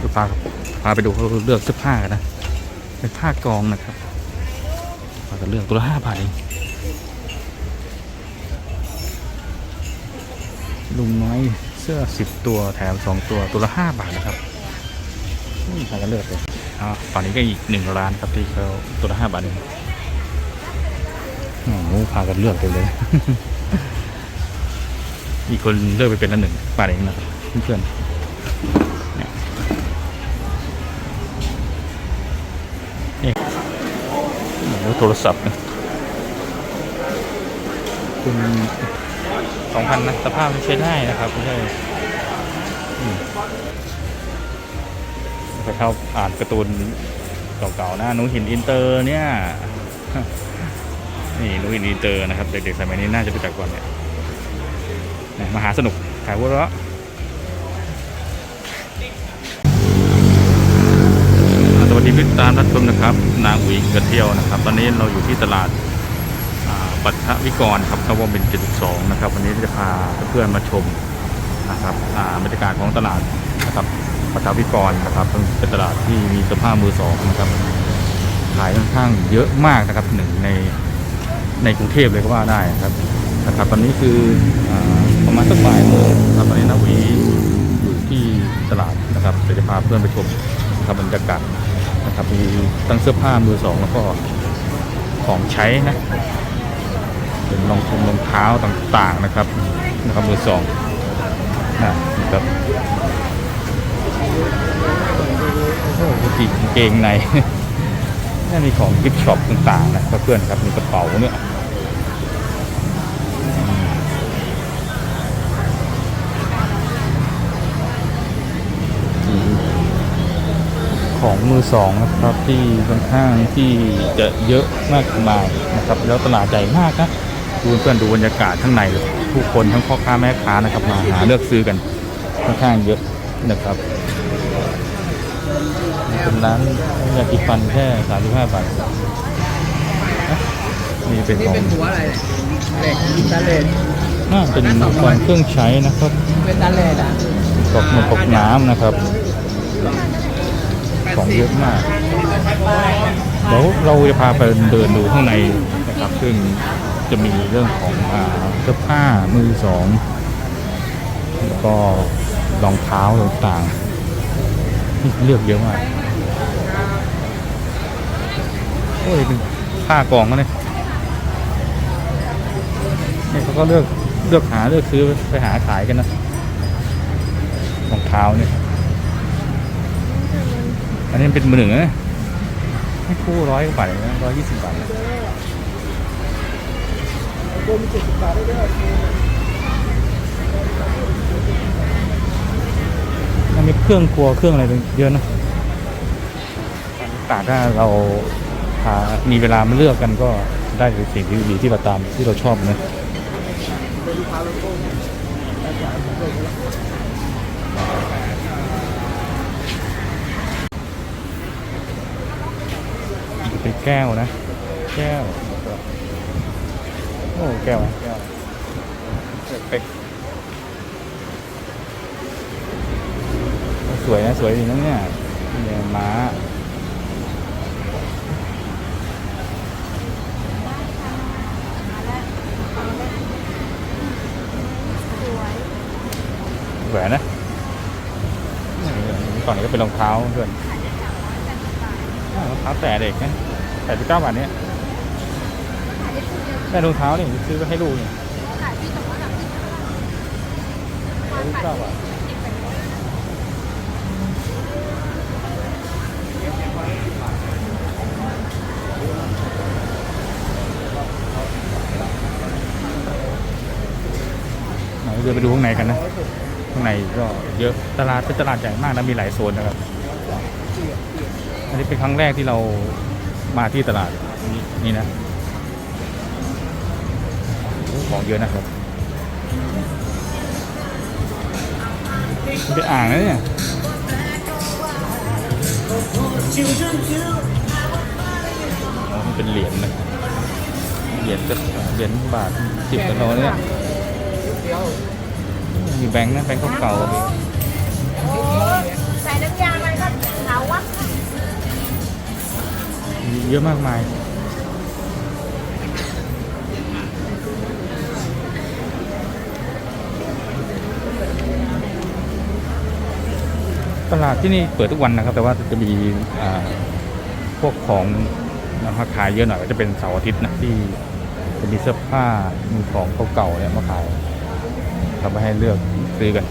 ดูพาพาไปดูเขาเลือกเสื้อผ้ากันนะเป็นผ้ากองนะครับพากันเลือกตัวละห้าบาทเองลุงน้อยเสื้อสิบตัวแถมสองตัวตัวละห้าบาทนะครับอืมพากันเลือกเลยอ่าฝั่งนี้ก็อีกหนึ่งร้านครับที่เขาตัวละห้าบาทเองโอ้โหพากันเลือกเลยเลยอีกคนเลือกไปเป็นละหนึ่งบาทเองนะครับเพื่อนๆ โอ้โหโทรศัพท์นะคุณสองพันนะสภาพมันใช้ได้นะครับไม่ใช่อืมไปเข้าอ่านการ์ตูนเก่าๆนะหนูหินอินเตอร์เนี่ยนี่หนูหินอินเตอร์นะครับ เด็กๆสมัยนี้น่าจะรู้จักก่อนเนี่ยนะมหาสนุกขายวัวเราะ สวัสดีพี่ตามรับชมนะครับ นางอุ๋ยกระเที่ยวนะครับ ตอนนี้เราอยู่ที่ตลาดปัทวิกรครับนวมินทร์72 นะครับ วันนี้จะพาเพื่อนมาชมนะครับอ่าบรรยากาศของตลาดนะครับปัทวิกรนะครับเป็นตลาดที่มีสื้อผ้ามือสองนะครับขายค่อนข้างเยอะมากนะครับหนึ่งในในกรุงเทพเลยก็ว่าได้นะครับนะครับตอนนี้คืออประมาณสักบ่ายโมงครับตอนนี้นาวีอยู่ที่ตลาดนะครับเดี๋ยวจะพาเพื่อนไปชมครับบรรยากาศ นะครับ มีตั้งเสื้อผ้ามือสองแล้วก็ของใช้นะ เป็นรองทงรองเท้าต่างๆนะครับนะครับมือสองนะครับโอ้โหกางเกงในนี่มีของกิฟช็อปต่างๆนะเพื่อนครับมีกระเป๋าเนี่ย ของมือสองนะครับที่ค่อนข้างที่จะเยอะมากมายนะครับแล้วตลาดใหญ่มากนะดูเพื่อนดูบรรยากาศข้างในผู้คนทั้งพ่อค้าแม่ค้านะครับมาหาเลือกซื้อกันค่อนข้างเยอะนะครับเป็นร้านยากิฟันแค่35บาทนะนี่เป็นนี่ของเป็นหัวอะไรเหล็กตาเลนน่าเป็นอุปกรณ์เครื่องใช้นะครับเป็นตาเลนอะกอกมือกอกน้ำนะครับ ของเยอะมากเดี๋ยวเราจะพาไปเดินดูข้างในนะครับ ซึ่งจะมีเรื่องของเสื้อผ้ามือสองแล้วก็รองเท้าต่างๆนี่เลือกเยอะมากโอ้ยเป็นผ้ากองเนี่ยนี่เขาก็เลือกเลือกหาเลือกซื้อไปหาขายกันนะรองเท้าเนี่ย นนี้เป็นมือหนึ่งนะให้คู่ร้อยกว่าบาทนะร้อยยี่สิบบาทมเจ็ดสิบบาทได้ด้วยมันมีเครื่องครัวเครื่องอะไรเยอะนะต่างถ้าเราหามีเวลามาเลือกกันก็ได้สิ่งที่ดีที่เราตามที่เราชอบนะ เป็นลูกค้าโลโก้เนี่ย เป็น แก้วนะ แก้ว โอ้ แก้วนะแก้วเป็กสวยนะ สวยดีนะเนี่ยเนี่ยม้าแหวนนะก่อนนี้ก็เป็นรองเท้าเพื่อนรองเท้าแต่เด็กนะ แปดสิบเก้าบาทเนี้ยแม่รองเท้าเนี่ยซื้อไปให้ลูกเนี่ยแปดสิบเก้าบาทเดินไปดูข้างในกันนะ ข้างในก็เยอะ ตลาดเป็นตลาดใหญ่มากนะ มีหลายโซนนะครับ อันนี้เป็นครั้งแรกที่เรา มาที่ตลาดนี้นี่นะของเยอะนะครับเป็นอ่างนะเนี่ยมันเป็นเหรียญนะเหรียญก็เหรียญบาทสิบกันเราเนี่ยมีแบงค์นะแบงค์เก่าๆใส่น้ำยามา เยอะมากมาย ตลาดที่นี่เปิดทุกวันนะครับ แต่ว่าจะมีพวกของนะครับขายเยอะหน่อยก็จะเป็นเสาร์อาทิตย์นะที่จะมีเสื้อผ้ามีของเก่าๆเนี่ยมาขายเราไปให้เลือกซื้อกัน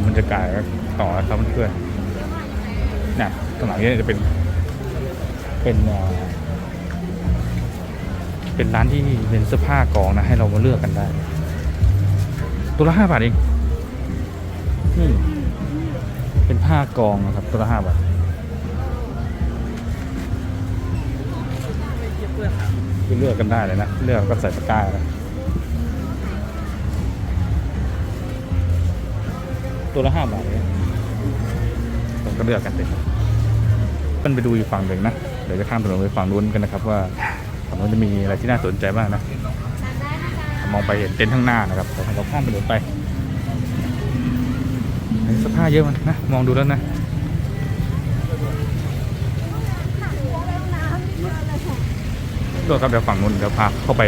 มบรรยากาศต่อนะครับเพื่อนๆนะตรงหลังนี้จะเป็น เป็นเอ่อเป็นร้านที่เป็นเสื้อผ้ากองนะ ให้เรามาเลือกกันได้ ตัวละห้าบาทเองนี่เป็นผ้ากองนะครับ ตัวละห้าบาทคือเลือกกันได้เลยนะ เลือกก็ใส่ตะกร้านะ ตัวละห้าบาทเลยผมก็เลือกกันเลยมันไปดูอีกฝั่งหนึ่งนะ เดี๋ยวจะข้ามถนนไปฝั่งนู้นกันนะครับ ว่าฝั่งนู้นจะมีอะไรที่น่าสนใจบ้างนะ มองไปเห็นเต็นท์ข้างหน้านะครับแต่เราข้ามถนนไปเห็นเสภาพเยอะมันนะ มองดูแล้วนะตัวครับเดี๋ยวฝั่งนู้นเดี๋ยวพาเข้าไป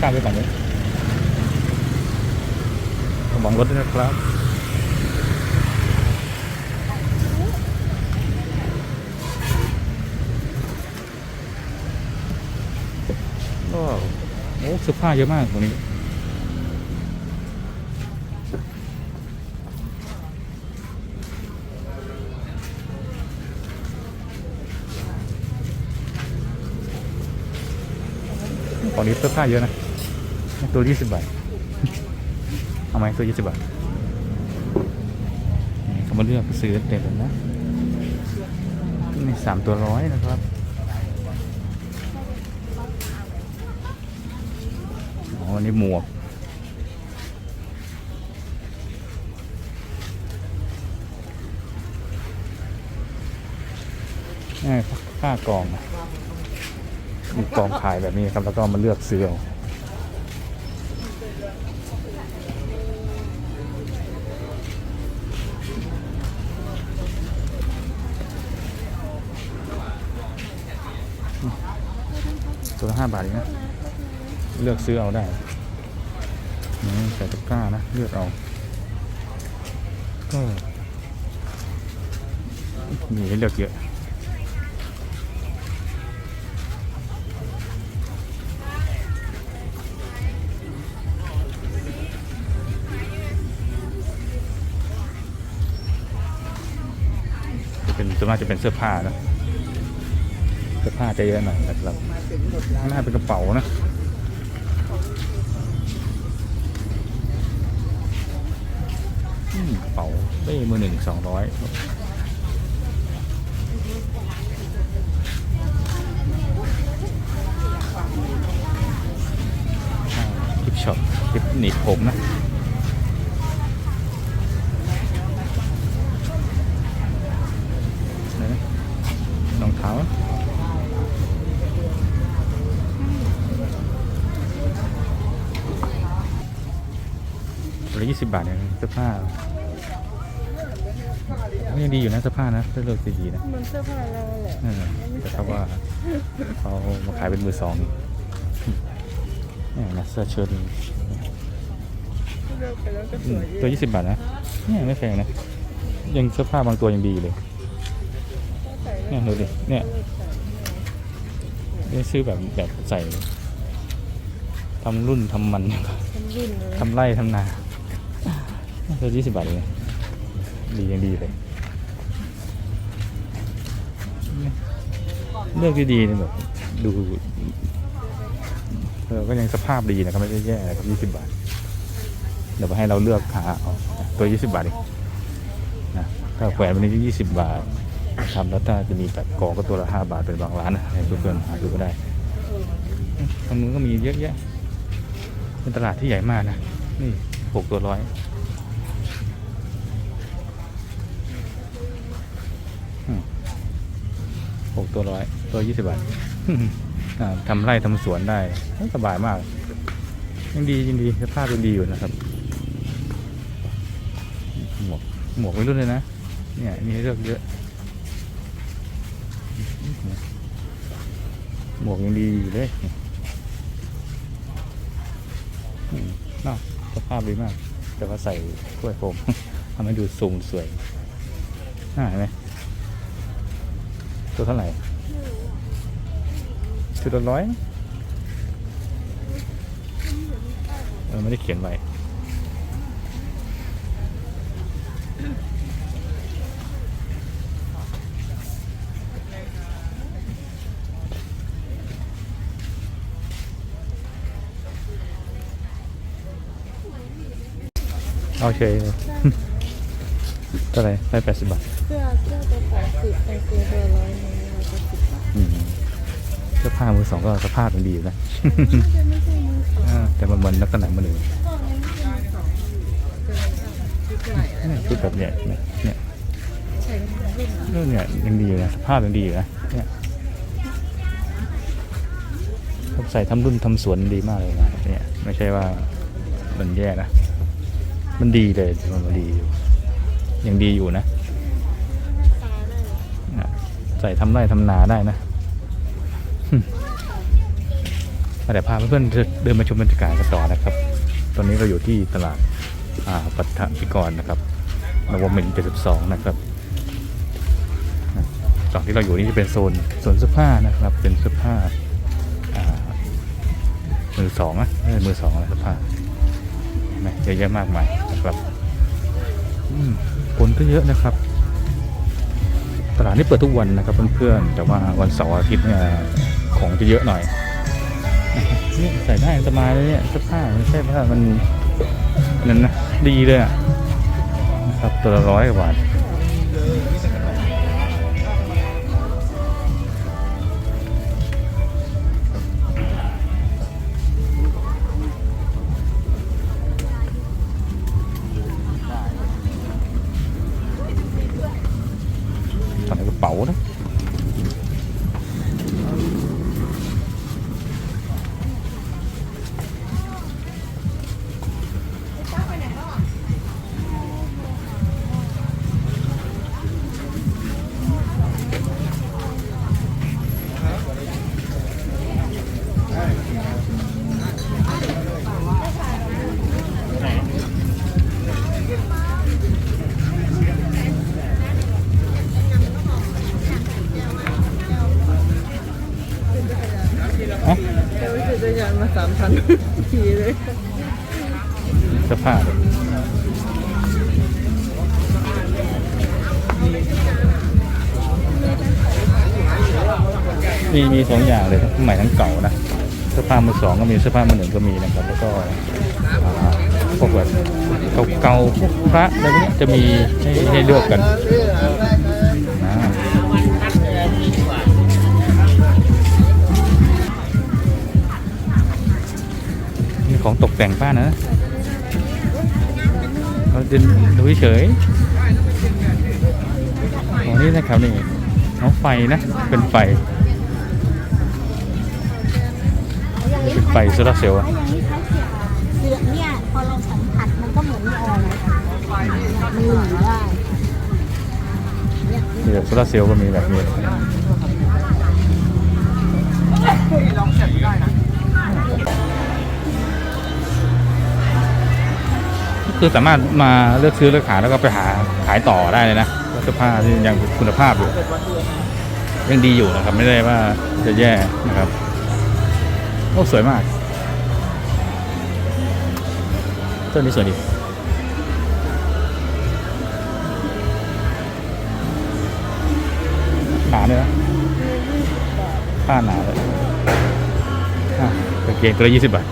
ข้ามไปฝั่งนู้นระวังรถด้วยนะครับ โอ้เสื้อผ้าเยอะมากตรงนี้ตอนนี้เสื้อผ้าเยอะนะ ตัวยี่สิบบาท เอาไหมตัวยี่สิบบาทเขามาเลือกซื้อเต็มเลยนะนี่สามตัวร้อยนะครับ อ๋ออั นนี่หมวกนี่ผ้ากอง มีกองขายแบบนี้ครับ แล้วก็มาเลือกซื้อเอาตัวละห้าบาทเองนะ เลือกซื้อเอาได้ ใส่ตะกร้านะเลือกเอาก็มีให้เลือกเยอะจะเป็นส่วนมากจะเป็นเสื้อผ้านะเสื้อผ้าจะเยอะหน่อยนะครับน้าเป็นกระเป๋านะ ป๋าเป้มือหนึ่งสองร้อยคลิปช็อปคลิปหนีบผมนะ ไหนนะรองเท้า ตัวละยี่สิบบาทเนี่ยเสื้อผ้าก็ยังดี อยู่นะเสื้อผ้านะถ้าเลือกดีๆนะมันเสื้อผ้าเราแหละเออแต่ถ้าว่าเขามาขายเป็นมือสองนี่เนี่ยนะเสื้อเชิ้ตนี่เลือกไปแล้วก็สอืมวยตัวยี่สิบบาทนะเนี่ยไม่แพงนะ ยังเสื้อผ้าบางตัวยังดีเลยเนี่ยดูดิเนี่ยนี่ซื้อแบบแบบใส่ทำรุ่นทำมันทำรุ่นเลยทำไร่ทำนาตัวยี่สิบบาทเองดียังดีเลย เลือกดีๆเนี่ยแบบดูเออก็ยังสภาพดีนะครับไม่ได้แย่นะครับยี่สิบบาท เดี๋ยวไปให้เราเลือกหาเอาตัวยี่สิบบาทเองนะถ้าแขวนวันนี้ยี่สิบบาททำแล้วถ้าจะมีแบบกองก็ตัวละห้าบาทเป็นบางร้านนะให้เพื่อนๆหาดูก็ได้ทางนู้นก็มีเยอะแยะเป็นตลาดที่ใหญ่มากนะ นี่หกตัวร้อยอืมหก ตัวร้อยตัวยี่สิบบาทอ่าทำไร่ทำสวนได้สบายมาก ยังดียังดีสภาพยังดีอยู่นะครับ หมวกหมวกไม่รุ่นเลยนะ เนี่ยมีเลือกเยอะ หมวกยังดีอยู่เลยอืมเนาะสภาพดีมาก แต่ว่าใส่ถ้วยโฟมทำให้ดูสูงสวยน่าเห็นไหม ตัวเท่าไหร่ชุดละร้อยเออไม่ได้เขียนไว้เอาเฉยเลยเท่าไหร่ได้แปดสิบบาทเสื้อ สื้อตัวแปดสิบกางเกงตัวร้อยหนึ่งร้อยเจ็ดสิบบาทอืมเสื้อผ้ามือสองก็สภาพมันดีอยู่นะน่าจะไม่ใช่มือสองอ่าแต่มันมันลักษณะมันหนึ่งก็อันนี้ไม่ใช่มือสองเป็นชุดใหญ่อะเนี่ยชุดแบบเนี้ยเนี่ยเนี่ยใส่ทั้งรุ่นอะเรื่องเนี่ยยังดีอยู่นะสภาพยังดีอยู่นะเนี่ยผมใส่ทำรุ่นทำสวนดีมากเลยนะเนี่ยไม่ใช่ว่ามันแย่นะ มันดีเลยมันดีอยู่ยังดีอยู่นะ ตาได้เลย นะ ใส่ทำไร่ทำนาได้นะหึแต่พาเพื่อนๆเดินมาชมบรรยากาศกันต่อนะครับ ตอนนี้เราอยู่ที่ตลาดปัตถพิกรนะครับนวมิน72นะครับนะฝั่งที่เราอยู่นี่จะเป็นโซนโซนเสื้อผ้านะครับ เป็นเสื้อผ้าอามือสองอะมือสองนะเสื้อผ้าเห็นไหมเยอะแยะมากมายนะครับคนก็เยอะนะครับ ลาดนี้เปิดทุกวันนะครับเพื่อนๆ แต่ว่าวันเสาร์อาทิตย์เนี่ยของจะเยอะหน่อยนี่ใส่ได้สบายเลยเนี่ยเสื้อผ้าไม่ใช่ว่ามันนั่นนะดีเลยอะนะครับตัวละร้อยกว่าบาทันทีเลยสื้อผ้าเลยมีมีสองอย่างเลยทั้งใหม่ทั้งเก่านะเสื้อผ้ามือสองก็มีเสื้อผ้ามือหนึ่งก็มีนะครับ แล้วก็อ่าพวกแบบเก่าๆพวกพระอะไรพวกนี้จะมีให้ให้เลือกกัน ของตกแต่งบ้านนะเราเดินดูเฉยของนี่นะครับนี่น้องไฟนะ เป็นไฟ เป็นไฟโซลาร์เซลล์อะเหลืองเนี่ยพอเราสัมผัสมันก็เหมือนไม่ออนเลยมันหลีได้มีแบบโซลาร์เซลล์ก็มีแบบนี้ คือสามารถมาเลือกซื้อเลือกขายแล้วก็ไปหาขายต่อได้เลยนะเสื้อผ้าที่ยังคุณภาพอยู่ยังดีอยู่นะครับ ไม่ได้ว่าจะแย่นะครับโอ้สวยมากต้นนี้สวยดีหนาเลยนะผ้าหนาเลยอะกางเกงตัวละยี่สิบบาท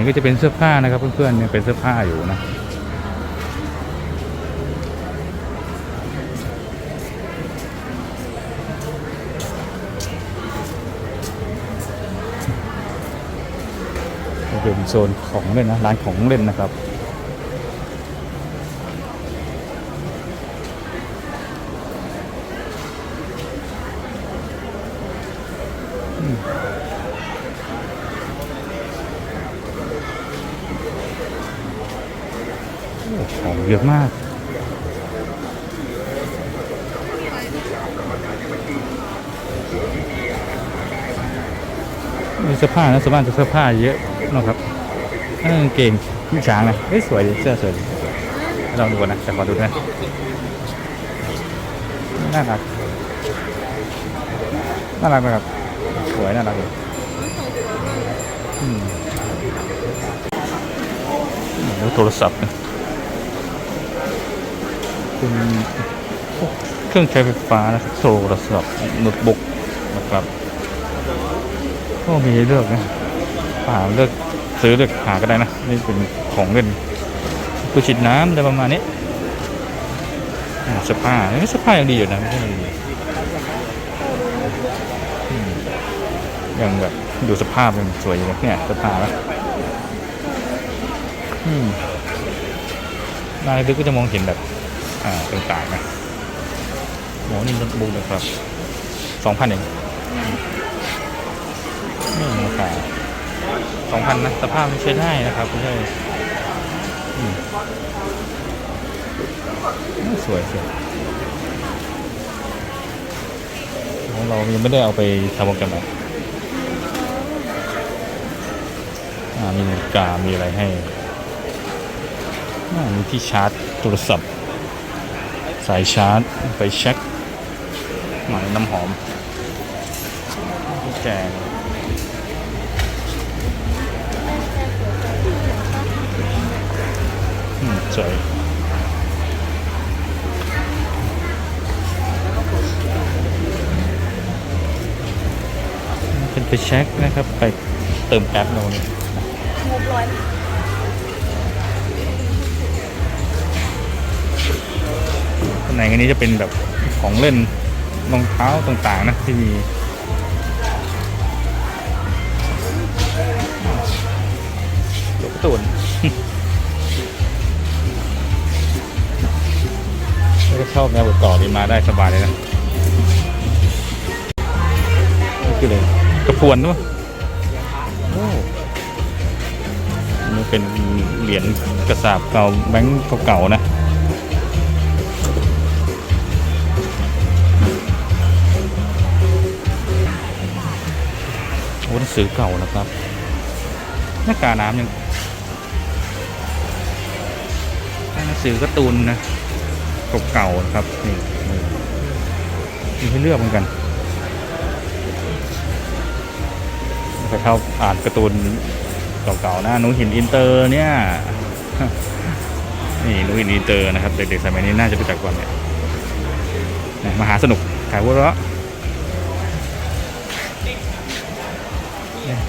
นี้ก็จะเป็นเสื้อผ้านะครับ เพื่อนๆเนี่ยเป็นเสื้อผ้าอยู่นะเป็นโซนของเล่นนะร้านของเล่นนะครับ เยอะมาก มีเสื้อผ้านะสมากจะเสื้อผ้าเยอะนะครับเออกางเกงพี่ช้างนะเฮ้ยสวยดีเสื้อสวยดีลองดูนะจะขอดูนะน่ารักน่ารักนะครับสวยน่ารักเลยโอ้โทรศัพท์นะ เป็นเครื่องใช้ไฟฟ้านะครับโทรศัพท์โน้ตบุ๊กนะครับก็มีเลือกนะหาเลือกซื้อเลือกหาก็ได้นะนี่เป็นของเล่นตู้ฉีดน้ำอะไรประมาณนี้เสื้อผ้าเอ้ยเสื้อผ้ายังดีอยู่นะไม่ใช่ดีอืมยังแบบดูสภาพยังสวยอยู่เลยเนี่ยเสื้อผ้าแล้วน้าลึกก็จะมองเห็นแบบ ต่างๆนะโหนี่โน้ตบุ๊กนะครับสองพันเองนี่ราคาสองพันนะสภาพมันใช้ได้นะครับไม่ใช่อืมสวยสวยของเรายังไม่ได้เอาไปทำโปรแกรมอะไรอ่ามีนาฬิกามีอะไรให้อ่ามีที่ชาร์จโทรศัพท์ สายชาร์จ ไปเช็คหมายน้ำหอมแจงอืมสวยเป็นไปเช็คนะครับ ไปเติมแก๊สโน่น ข้างในอันนี้จะเป็นแบบของเล่นรองเท้าต่างๆนะที่มีหลวงพ่อตูนถ้าชอบแนวต่อนี่มาได้สบายเลยนะนี่คือเลยกระพวนด้วยโอ้นี่เป็นเหรียญกระสาบเก่าแบงค์เก่าๆนะ สือเก่านะครับหน้ากาน้ำยังหนังสือการ์ตูนนะเก่าๆนะครับนี่มีให้เลือกเหมือนกันใครชอบอ่านการ์ตูนเก่าๆนะหนูหินอินเตอร์เนี่ยนี่หนูหินอินเตอร์นะครับเด็กๆสมัยนี้น่าจะรู้จักก่อนเนี่ยนะมหาสนุกขายหัวเราะ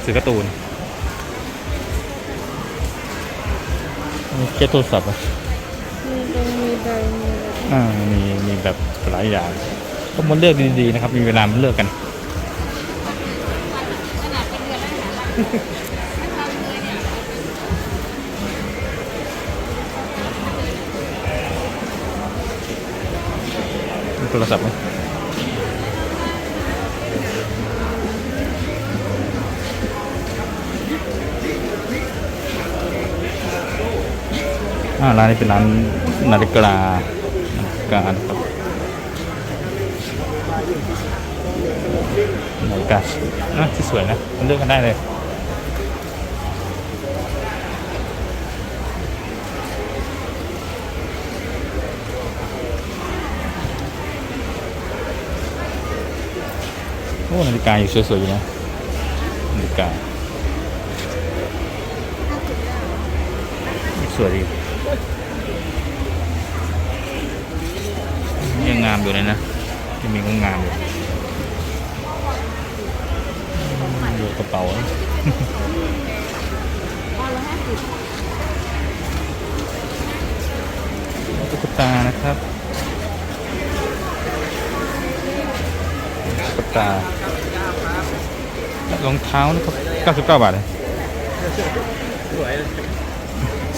สื่อการ์ตูนมีเคสโทรศัพท์อะมีตรงมีใบมีอะไรอ่ามีมีแบบหลายอย่างก็มาเลือกดีๆนะครับ มีเวลามาเลือกกันมีโทรศัพท์ไหม ร้านนี้เป็นร้านนาฬิกานาฬิกานะครับนาฬิกาอะที่สวยนะมันเลือกกันได้เลยโอ้นาฬิกาอยู่สวยๆอยู่นะนาฬิกาสวยดียั งามอยู่เลยนะยังมีก็งามอยู่อยู่กระเป๋าตุ๊กตานะครับตุ๊กตารองเท้านะครับ99 บาทเลยสวย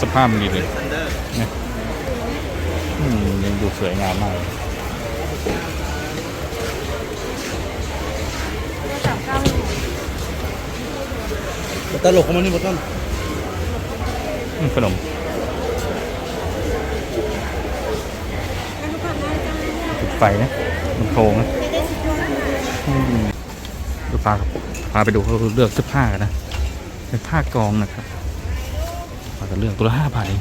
สภาพมันดีเลยทันเดอร์อืมยังดูสวยงามมากเลย ตลกของมันนี่หมดต้นอืมขนมจุดไฟนะมันโพงนะอืมดูพาพาไปดูเขาเลือกเสื้อผ้ากันนะเป็นผ้ากองนะครับพากันเลือกตัวละห้าบาทเอง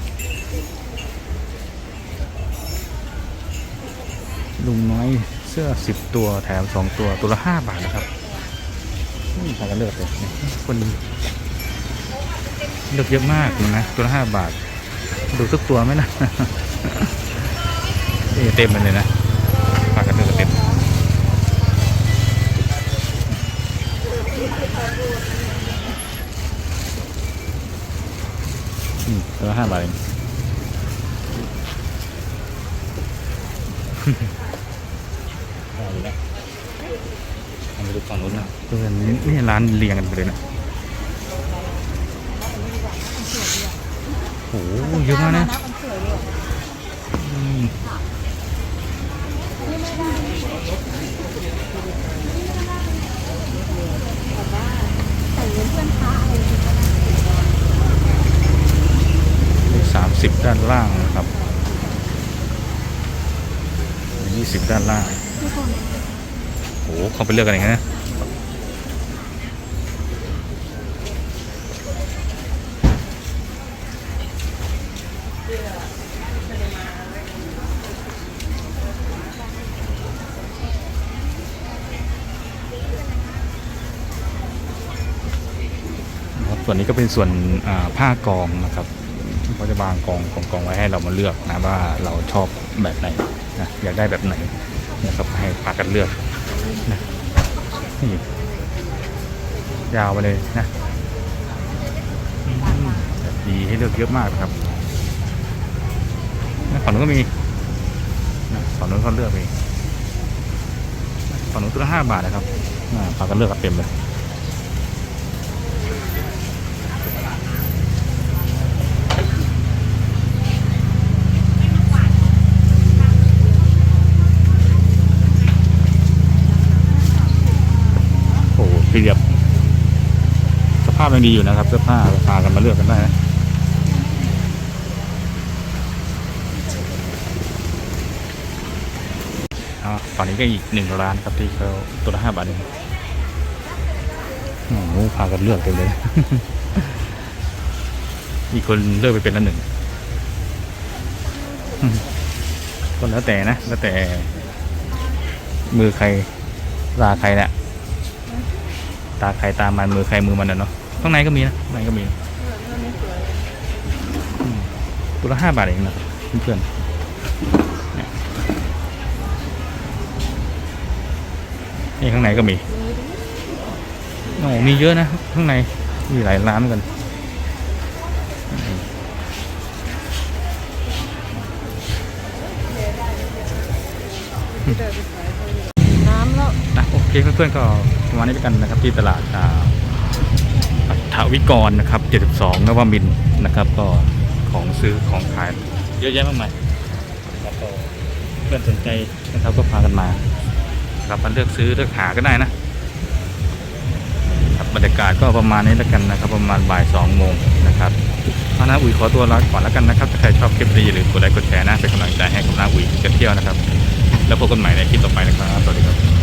ลุงน้อยเสื้อสิบตัวแถมสองตัวตัวละห้าบาทนะครับอืมพากันเลือกเลยคน เลือกเยอะมากเลยนะตัวละห้าบาท ดูสักตัวไหมนะเอยเต็มเลยนะพากันเลือกกันเต็มอืมตัวละห้าบาทเองได้อยู่แล้วทำไปดูฝั่งนู้นนะเพื่อนนี่ร้านเรียงกันไปเลยนะโอ้โหเยอะมากนะสามสิบด้านล่างนะครับยี่สิบด้านล่างโอ้หเขาไปเลือกกันอย่างนี้นะ ส่วนนี้ก็เป็นส่วนผ้ากองนะครับเขาจะบางกองกองกองไว้ให้เรามาเลือกนะว่าเราชอบแบบไหนนะอยากได้แบบไหนนะครับให้พากันเลือกนะนี่ยาวไปเลยนะดีให้เลือกเยอะมากนะครับนะฝั่งนู้นก็มีนะฝั่งนู้นเขาเลือกเองฝั่งนู้นตัวละห้าบาทนะครับอ่าพากันเลือกกันเต็มเลย เรียบ สภาพยังดีอยู่นะครับเสื้อผ้าพากันมาเลือกกันได้นะตอ่าฝั่งนี้ก็อีกหนึ่งร้านครับที่เขาตัวละห้าบาทเองโอ้โหพากันเลือกเต็มเลย อีกคนเลือกไปเป็นละหนึ่ง ก็แล้วแต่นะ แล้วแต่ มือใครตาใครแหละ ตาใครตามมันมือใครมือมันนะเนาะข้างในก็มีนะข้างในก็มีตัวละห้าบาทเองนะเพื่อนๆนี่ข้างในก็มีโอ้มีเยอะนะข้างในมีหลายร้านกันอืมน้ำแล้ว เคเพื่อนๆก็ประมาณนี้แล้วกันนะครับที่ตลาดอ่าปัทวิกรนะครับ 72นวมินนะครับ ก็ของซื้อของขายเยอะแยะมากมายแล้วก็เพื่อนสนใจนะครับก็พากันมาครับมาเลือกซื้อเลือกหาก็ได้นะครับบรรยากาศก็ประมาณนี้แล้วกันนะครับ ประมาณบ่ายสองโมงนะครับเอาน้าอุ๋ยขอตัวลาก่อนแล้วกันนะครับถ้าใครชอบคลิปนี้อย่าลืมกดไลค์กดแชร์นะเป็นกำลังใจให้กับน้าอุ๋ยกันเที่ยวนะครับ แล้วพบกันใหม่ในคลิปต่อไปนะครับสวัสดีครับ